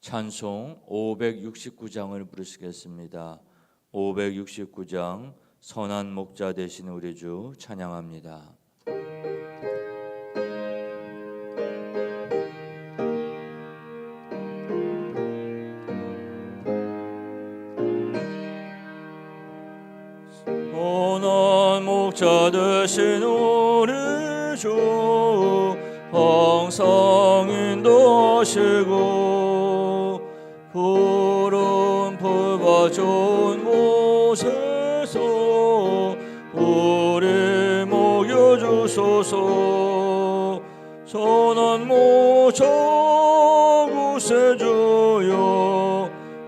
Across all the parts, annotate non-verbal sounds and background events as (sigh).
찬송 569장을 부르시겠습니다. 569장 선한 목자 되신 우리 주 찬양합니다. 선한 목자 되신 우리 주 항상 인도하시고 좋은 곳에서 우리 먹여주소서. 선한 목자 구세주여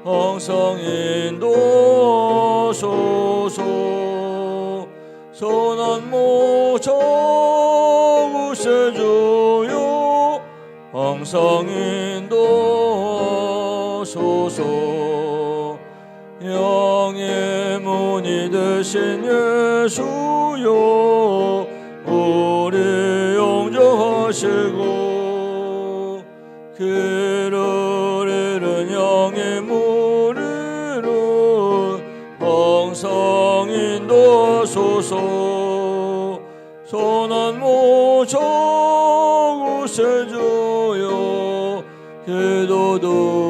항상 인도하소서. 선한 목자 구세주여 항상 인도하소서 되신 예수여 우리 용정하시고 길을 잃은 영의 무리를 항상 인도하소서. 선한 모자 구세주여. 기도 들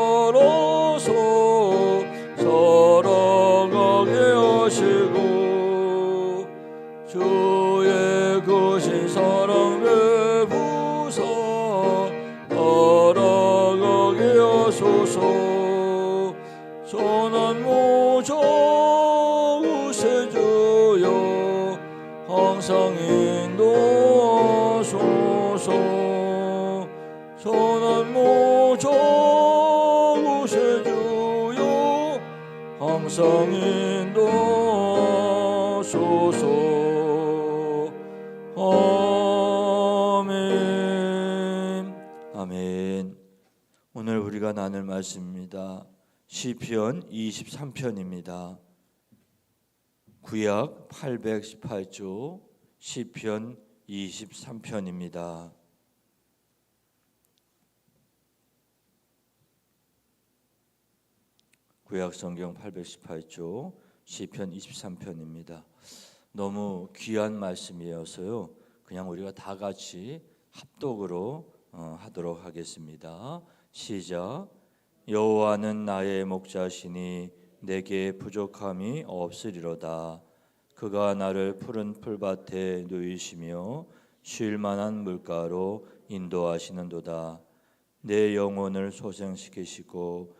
항상 인도하소서. 아멘. 아멘. 오늘 우리가 나눌 말씀입니다. 시편 23편입니다. 구약 818조 시편 23편입니다. 구약 성경 818조 시편 23편입니다. 너무 귀한 말씀이어서요. 그냥 우리가 다 같이 합독으로 어, 하도록 하겠습니다. 시작. 여호와는 나의 목자시니 내게 부족함이 없으리로다. 그가 나를 푸른 풀밭에 누이시며 쉴 만한 물가로 인도하시는도다. 내 영혼을 소생시키시고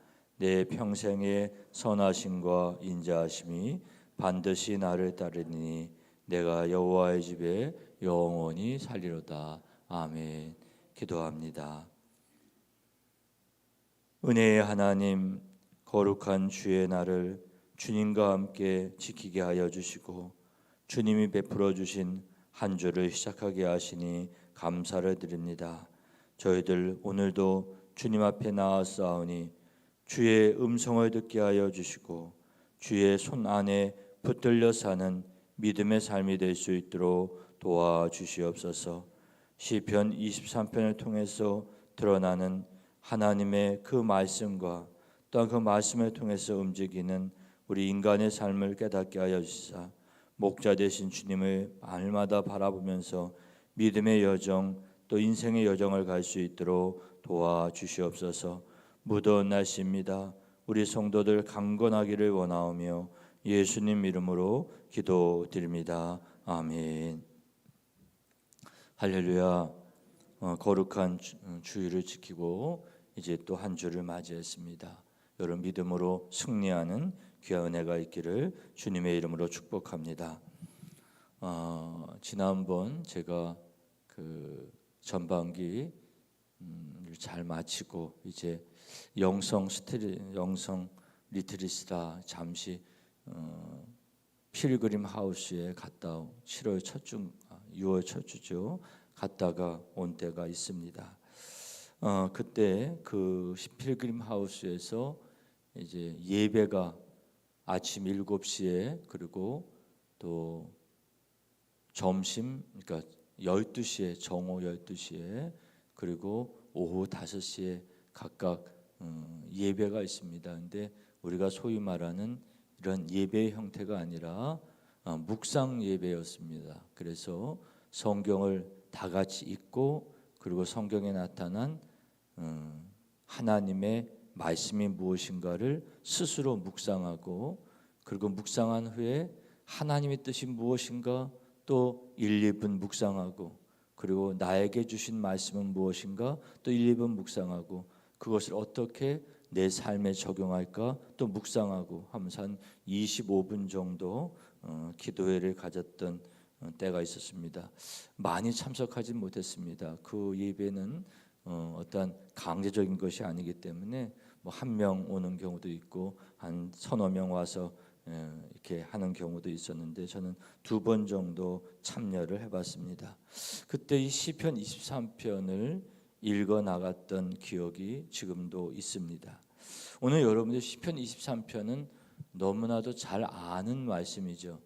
내 평생의 선하심과 인자하심이 반드시 나를 따르니 내가 여호와의 집에 영원히 살리로다. 아멘. 기도합니다. 은혜의 하나님 거룩한 주의 날을 주님과 함께 지키게 하여 주시고 주님이 베풀어 주신 한 주를 시작하게 하시니 감사를 드립니다. 저희들 오늘도 주님 앞에 나아 싸우니 주의 음성을 듣게 하여 주시고 주의 손 안에 붙들려 사는 믿음의 삶이 될 수 있도록 도와주시옵소서. 시편 23편을 통해서 드러나는 하나님의 그 말씀과 또한 그 말씀을 통해서 움직이는 우리 인간의 삶을 깨닫게 하여 주시사 목자 되신 주님을 날마다 바라보면서 믿음의 여정 또 인생의 여정을 갈 수 있도록 도와주시옵소서. 날씨입니다. 우리 성도들 강건하기를 원하오며 예수님 이름으로 기도드립니다. 아멘. 할렐루야. 어, 거룩한 주, 어, 주일을 지키고 이제 또 한 주를 맞이했습니다. 여러분 믿음으로 승리하는 귀한 은혜가 있기를 주님의 이름으로 축복합니다. 어, 지난번 제가 그 전반기 음, 잘 마치고 이제 영성 스트리 영성 리트리스라 잠시 어, 필그림 하우스에 갔다 7월 첫 주, 6월 첫 주죠. 갔다가 온 때가 있습니다. 어, 그때 그 필그림 하우스에서 이제 예배가 아침 7시에 그리고 또 점심 그러니까 12시에 정오 12시에 그리고 오후 5시에 각각 어, 예배가 있습니다. 근데 우리가 소위 말하는 이런 예배 형태가 아니라 어, 묵상 예배였습니다. 그래서 성경을 다 같이 읽고 그리고 성경에 나타난 어, 하나님의 말씀이 무엇인가를 스스로 묵상하고 그리고 묵상한 후에 하나님의 뜻이 무엇인가 또 1, 2분 묵상하고 그리고 나에게 주신 말씀은 무엇인가 또 1, 2분 묵상하고 그것을 어떻게 내 삶에 적용할까 또 묵상하고 한 25분 정도 어, 기도회를 가졌던 어, 때가 있었습니다. 많이 참석하지 못했습니다. 그 예배는 어, 어떤 강제적인 것이 아니기 때문에 뭐 한 명 오는 경우도 있고 한 서너 명 와서 예, 이렇게 하는 경우도 있었는데 저는 두 번 정도 참여를 해봤습니다. 그때 이 시편 23편을 읽어 나갔던 기억이 지금도 있습니다. 오늘 여러분들 시편 23편은 너무나도 잘 아는 말씀이죠.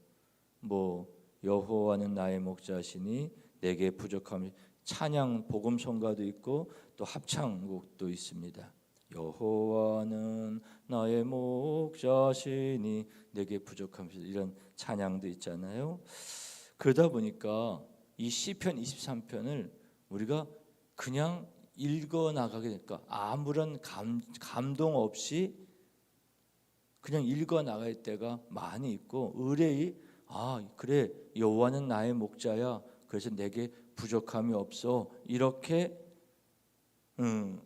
뭐 여호와는 나의 목자시니 내게 부족함이 찬양 복음 성가도 있고 또 합창곡도 있습니다. 여호와는 나의 목자시니 내게 부족함이 이런 찬양도 있잖아요. 그러다 보니까 이 시편 23편을 우리가 그냥 읽어 나가게 되니까 아무런 감, 감동 없이 그냥 읽어 나갈 때가 많이 있고 의뢰이 아 그래 여호와는 나의 목자야 그래서 내게 부족함이 없어 이렇게 음,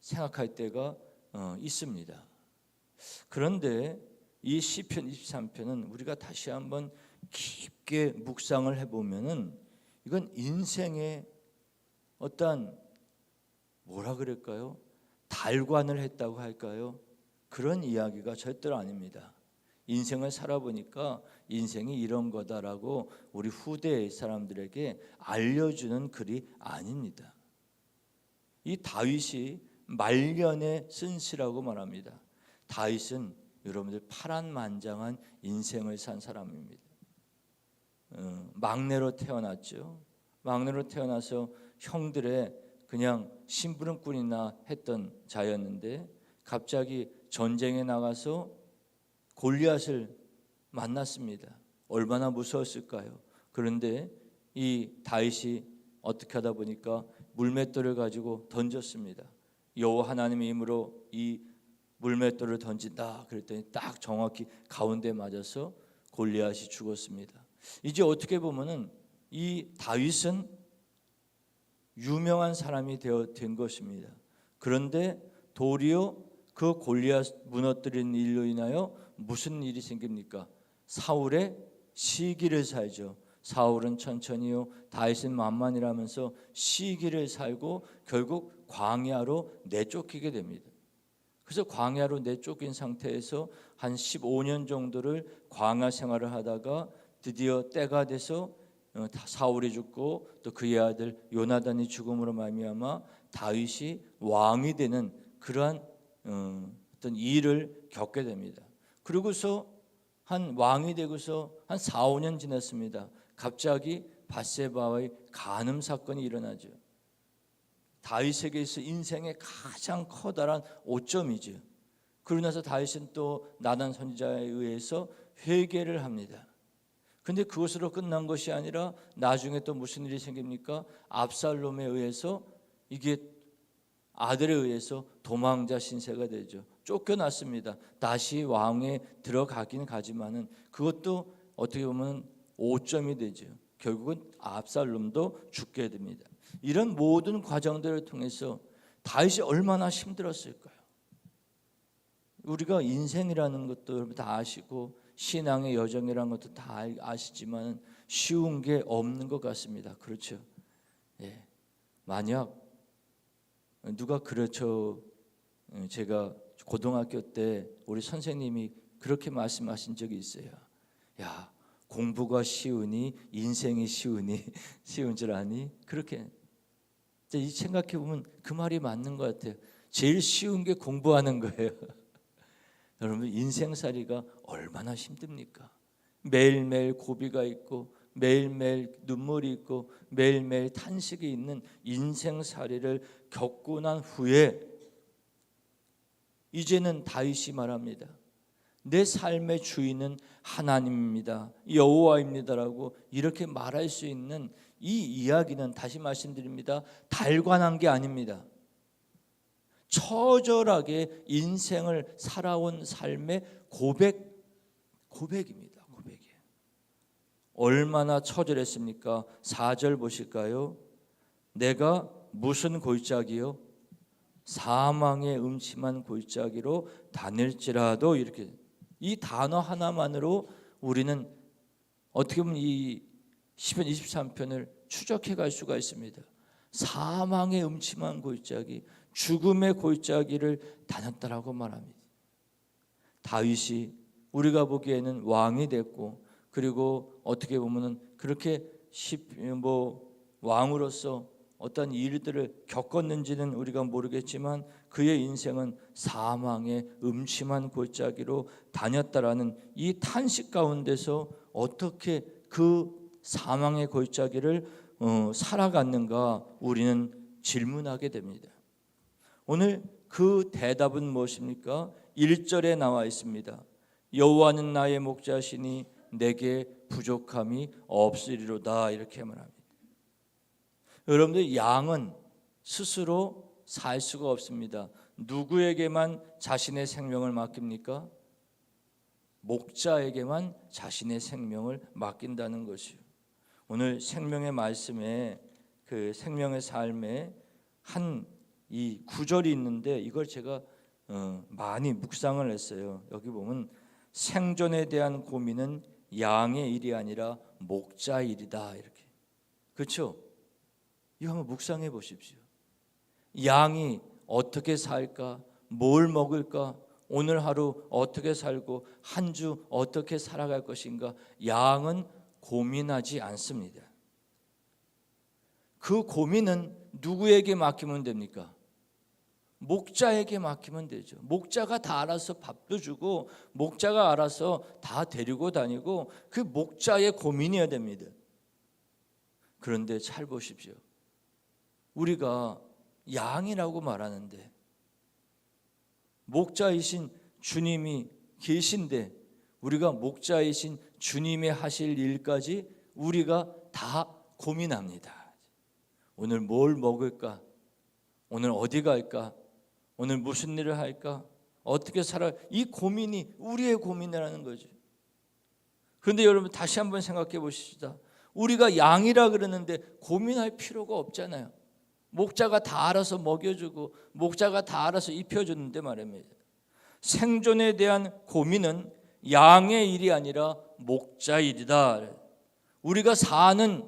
생각할 때가 어, 있습니다. 그런데 이 시편 23편은 우리가 다시 한번 깊게 묵상을 해보면은 이건 인생의 어떤 뭐라 그럴까요? 달관을 했다고 할까요? 그런 이야기가 절대로 아닙니다. 인생을 살아보니까 인생이 이런 거다라고 우리 후대 사람들에게 알려주는 글이 아닙니다. 이 다윗이 말년에 쓴 시라고 말합니다. 다윗은 여러분들 파란만장한 인생을 산 사람입니다. 어, 막내로 태어났죠. 막내로 태어나서 형들의 그냥 심부름꾼이나 했던 자였는데 갑자기 전쟁에 나가서 골리앗을 만났습니다. 얼마나 무서웠을까요? 그런데 이 다윗이 어떻게 하다 보니까 물맷돌을 가지고 던졌습니다. 여호와 하나님의 힘으로 이 물맷돌을 던진다. 그랬더니 딱 정확히 가운데 맞아서 골리앗이 죽었습니다. 이제 어떻게 보면은 이 다윗은 유명한 사람이 되어 된 것입니다. 그런데 도리어 그 골리앗 무너뜨린 일로 인하여 무슨 일이 생깁니까? 사울의 시기를 살죠. 사울은 천천히요, 다윗은 만만이라면서 시기를 살고 결국 광야로 내쫓기게 됩니다. 그래서 광야로 내쫓긴 상태에서 한 15년 정도를 광야 생활을 하다가 드디어 때가 돼서 사울이 죽고 또 그의 아들 요나단이 죽음으로 말미암아 다윗이 왕이 되는 그러한 어, 어떤 일을 겪게 됩니다. 그러고서 한 왕이 되고서 한 4, 5년 지났습니다. 갑자기 바세바의 간음 사건이 일어나죠. 다윗에게서 인생의 가장 커다란 오점이죠. 그러고 나서 다윗은 또 나단 선지자에 의해서 회개를 합니다. 근데 그것으로 끝난 것이 아니라 나중에 또 무슨 일이 생깁니까? 압살롬에 의해서 이게 아들에 의해서 도망자 신세가 되죠. 쫓겨났습니다. 다시 왕에 들어가긴 가지만은 그것도 어떻게 보면 오점이 되죠. 결국은 압살롬도 죽게 됩니다. 이런 모든 과정들을 통해서 다윗이 얼마나 힘들었을까요? 우리가 인생이라는 것도 여러분 다 아시고 신앙의 여정이라는 것도 다 아시지만 쉬운 게 없는 것 같습니다. 그렇죠? 예. 만약 누가 그렇죠? 제가 고등학교 때 우리 선생님이 그렇게 말씀하신 적이 있어요. 야, 공부가 쉬우니 인생이 쉬우니 (laughs) 쉬운 줄 아니? 그렇게 이 생각해 보면 그 말이 맞는 것 같아요. 제일 쉬운 게 공부하는 거예요. 여러분 인생살이가 얼마나 힘듭니까? 매일매일 고비가 있고 매일매일 눈물이 있고 매일매일 탄식이 있는 인생살이를 겪고 난 후에 이제는 다윗이 말합니다. 내 삶의 주인은 하나님입니다. 여호와입니다라고 이렇게 말할 수 있는 이 이야기는 다시 말씀드립니다. 달관한 게 아닙니다. 처절하게 인생을 살아온 삶의 고백 고백입니다. 고백이에요. 얼마나 처절했습니까? 4절 보실까요? 내가 무슨 골짜기요? 사망의 음침한 골짜기로 다닐지라도 이렇게 이 단어 하나만으로 우리는 어떻게 보면 이 시편 23편을 추적해 갈 수가 있습니다. 사망의 음침한 골짜기, 죽음의 골짜기를 다녔다라고 말합니다. 다윗이 우리가 보기에는 왕이 됐고 그리고 어떻게 보면은 그렇게 뭐 왕으로서 어떤 일들을 겪었는지는 우리가 모르겠지만 그의 인생은 사망의 음침한 골짜기로 다녔다라는 이 탄식 가운데서 어떻게 그 사망의 골짜기를 어, 살아갔는가 우리는 질문하게 됩니다. 오늘 그 대답은 무엇입니까? 1절에 나와 있습니다. 여호와는 나의 목자시니 내게 부족함이 없으리로다 이렇게 말합니다. 여러분들 양은 스스로 살 수가 없습니다. 누구에게만 자신의 생명을 맡깁니까? 목자에게만 자신의 생명을 맡긴다는 것이요. 오늘 생명의 말씀에 그 생명의 삶에 한 이 구절이 있는데 이걸 제가 어, 많이 묵상을 했어요. 여기 보면 생존에 대한 고민은 양의 일이 아니라 목자 일이다 이렇게. 그렇죠? 이거 한번 묵상해 보십시오. 양이 어떻게 살까? 뭘 먹을까? 오늘 하루 어떻게 살고 한 주 어떻게 살아갈 것인가? 양은 고민하지 않습니다. 그 고민은 누구에게 맡기면 됩니까? 목자에게 맡기면 되죠. 목자가 다 알아서 밥도 주고 목자가 알아서 다 데리고 다니고 그 목자의 고민이어야 됩니다. 그런데 잘 보십시오. 우리가 양이라고 말하는데 목자이신 주님이 계신데 우리가 목자이신 주님의 하실 일까지 우리가 다 고민합니다. 오늘 뭘 먹을까? 오늘 어디 갈까? 오늘 무슨 일을 할까? 어떻게 살아? 이 고민이 우리의 고민이라는 거죠. 그런데 여러분 다시 한번 생각해 보십시다. 우리가 양이라 그러는데 고민할 필요가 없잖아요. 목자가 다 알아서 먹여주고 목자가 다 알아서 입혀주는데 말입니다. 생존에 대한 고민은 양의 일이 아니라 목자 일이다. 우리가 사는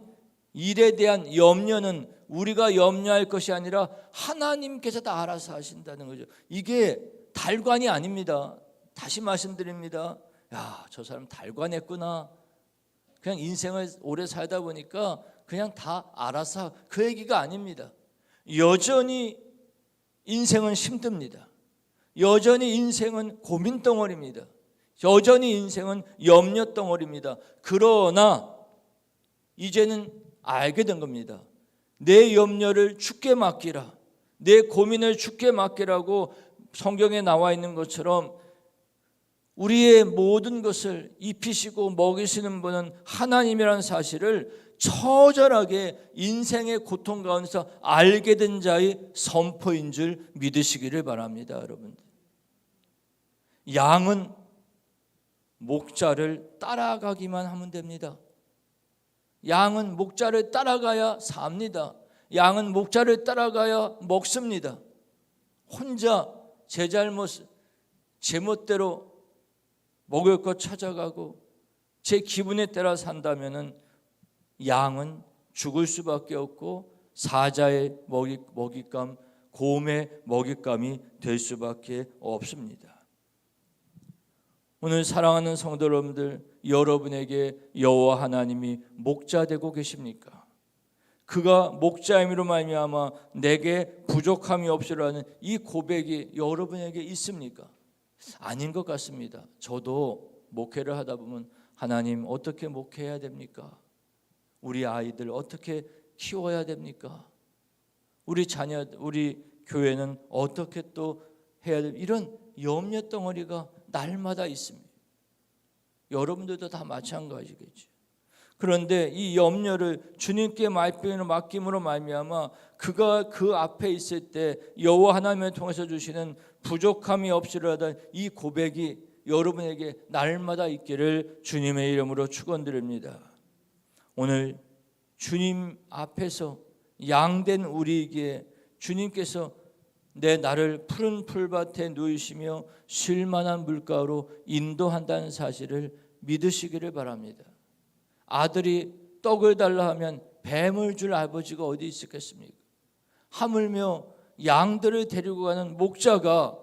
일에 대한 염려는 우리가 염려할 것이 아니라 하나님께서 다 알아서 하신다는 거죠. 이게 달관이 아닙니다. 다시 말씀드립니다. 야, 저 사람 달관했구나. 그냥 인생을 오래 살다 보니까 그냥 다 알아서 그 얘기가 아닙니다. 여전히 인생은 힘듭니다. 여전히 인생은 고민 덩어리입니다. 여전히 인생은 염려 덩어리입니다. 그러나 이제는 알게 된 겁니다. 내 염려를 죽게 맡기라. 내 고민을 죽게 맡기라고 성경에 나와 있는 것처럼 우리의 모든 것을 입히시고 먹이시는 분은 하나님이라는 사실을 처절하게 인생의 고통 가운데서 알게 된 자의 선포인 줄 믿으시기를 바랍니다, 여러분들. 양은 목자를 따라가기만 하면 됩니다. 양은 목자를 따라가야 삽니다. 양은 목자를 따라가야 먹습니다. 혼자 제 잘못, 제 멋대로 먹을 것 찾아가고 제 기분에 따라 산다면은 양은 죽을 수밖에 없고 사자의 먹이, 먹잇감, 곰의 먹잇감이 될 수밖에 없습니다. 오늘 사랑하는 성도 여러분들, 여러분에게 여호와 하나님이 목자 되고 계십니까? 그가 목자임으로 말미암아 내게 부족함이 없으라는 이 고백이 여러분에게 있습니까? 아닌 것 같습니다. 저도 목회를 하다 보면 하나님 어떻게 목회해야 됩니까? 우리 아이들 어떻게 키워야 됩니까? 우리 자녀, 우리 교회는 어떻게 또 해야 됩니까? 이런 염려 덩어리가 날마다 있습니다. 여러분들도 다 마찬가지겠죠. 그런데 이 염려를 주님께 말씀으로 맡김으로 말미암아 그가 그 앞에 있을 때 여호와 하나님을 통해서 주시는 부족함이 없으려던 이 고백이 여러분에게 날마다 있기를 주님의 이름으로 축원드립니다. 오늘 주님 앞에서 양된 우리에게 주님께서 내 나를 푸른 풀밭에 누이시며 쉴만한 물가로 인도한다는 사실을 믿으시기를 바랍니다. 아들이 떡을 달라 하면 뱀을 줄 아버지가 어디 있었겠습니까? 하물며 양들을 데리고 가는 목자가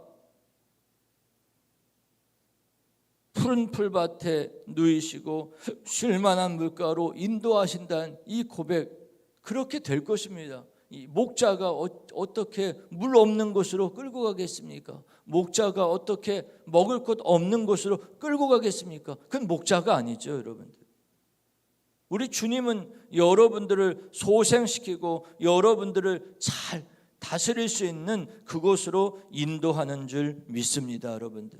푸른 풀밭에 누이시고 쉴 만한 물가로 인도하신다는 이 고백 그렇게 될 것입니다. 이 목자가 어, 떻게물 없는 곳으로 끌고 가겠습니까? 목자가 어떻게 먹을 것 없는 곳으로 끌고 가겠습니까? 그건 목자가 아니죠, 여러분들. 우리 주님은 여러분들을 소생시키고 여러분들을 잘 다스릴 수 있는 그곳으로 인도하는 줄 믿습니다, 여러분들.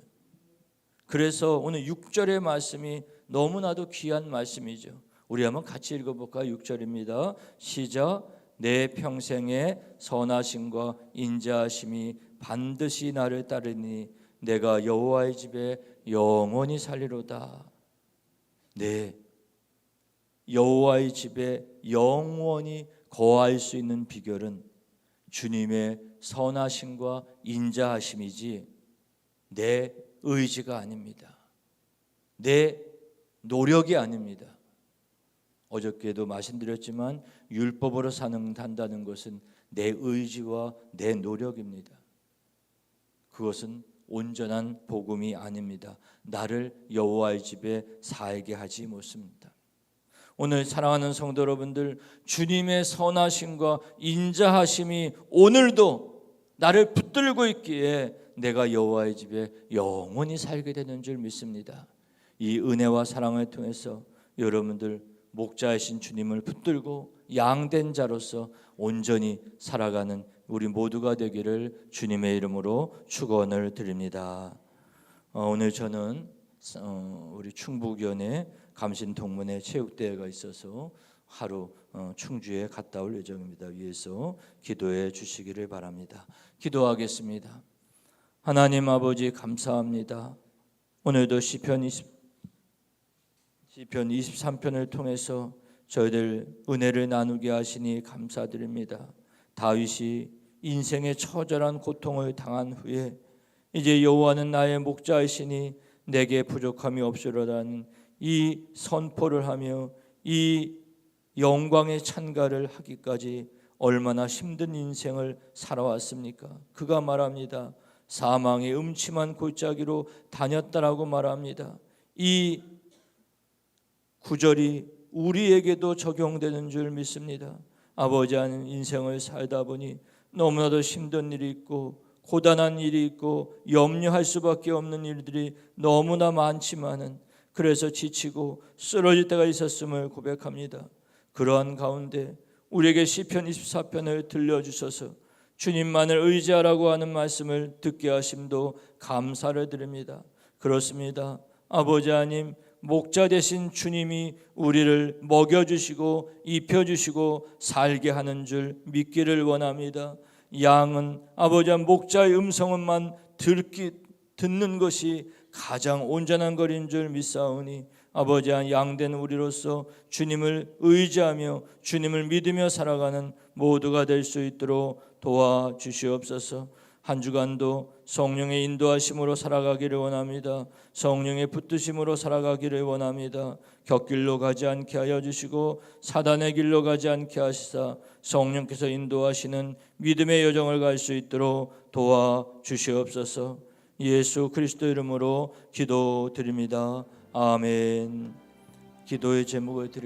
그래서 오늘 6절의 말씀이 너무나도 귀한 말씀이죠. 우리 한번 같이 읽어볼까요? 6절입니다. 시작. 내 평생의 선하심과 인자하심이 반드시 나를 따르니 내가 여호와의 집에 영원히 살리로다. 네. 여호와의 집에 영원히 거할 수 있는 비결은 주님의 선하심과 인자하심이지 내 의지가 아닙니다. 내 노력이 아닙니다. 어저께도 말씀드렸지만 율법으로 사는다는 것은 내 의지와 내 노력입니다. 그것은 온전한 복음이 아닙니다. 나를 여호와의 집에 살게 하지 못습니다. 오늘 사랑하는 성도 여러분들 주님의 선하심과 인자하심이 오늘도 나를 붙들고 있기에 내가 여호와의 집에 영원히 살게 되는 줄 믿습니다. 이 은혜와 사랑을 통해서 여러분들 목자이신 주님을 붙들고 양된 자로서 온전히 살아가는 우리 모두가 되기를 주님의 이름으로 축원을 드립니다. 어, 오늘 저는 어, 우리 충북연에 감신 동문회 체육대회가 있어서 하루 어, 충주에 갔다 올 예정입니다. 위해서 기도해 주시기를 바랍니다. 기도하겠습니다. 하나님 아버지 감사합니다. 오늘도 시편 20 시편 23편을 통해서 저희들 은혜를 나누게 하시니 감사드립니다. 다윗이 인생의 처절한 고통을 당한 후에 이제 여호와는 나의 목자이시니 내게 부족함이 없으로다는 이 선포를 하며 이 영광의 찬가를 하기까지 얼마나 힘든 인생을 살아왔습니까? 그가 말합니다. 사망의 음침한 골짜기로 다녔다라고 말합니다. 이 구절이 우리에게도 적용되는 줄 믿습니다. 아버지 하는 인생을 살다 보니 너무나도 힘든 일이 있고 고단한 일이 있고 염려할 수밖에 없는 일들이 너무나 많지만은 그래서 지치고 쓰러질 때가 있었음을 고백합니다. 그러한 가운데 우리에게 시편 24편을 들려 주셔서 주님만을 의지하라고 하는 말씀을 듣게 하심도 감사를 드립니다. 그렇습니다. 아버지 하나님 목자 되신 주님이 우리를 먹여 주시고 입혀 주시고 살게 하는 줄 믿기를 원합니다. 양은 아버지 한 목자의 음성은만 듣기 듣는 것이 가장 온전한 거리인 줄 믿사오니 아버지 한 양된 우리로서 주님을 의지하며 주님을 믿으며 살아가는 모두가 될 수 있도록 도와 주시옵소서. 한 주간도 성령의 인도하심으로 살아가기를 원합니다. 성령의 붙드심으로 살아가기를 원합니다. 격길로 가지 않게 하여 주시고 사단의 길로 가지 않게 하시사 성령께서 인도하시는 믿음의 여정을 갈 수 있도록 도와 주시옵소서. 예수 그리스도 이름으로 기도드립니다. 아멘. 기도의 제목을 드리겠습니다.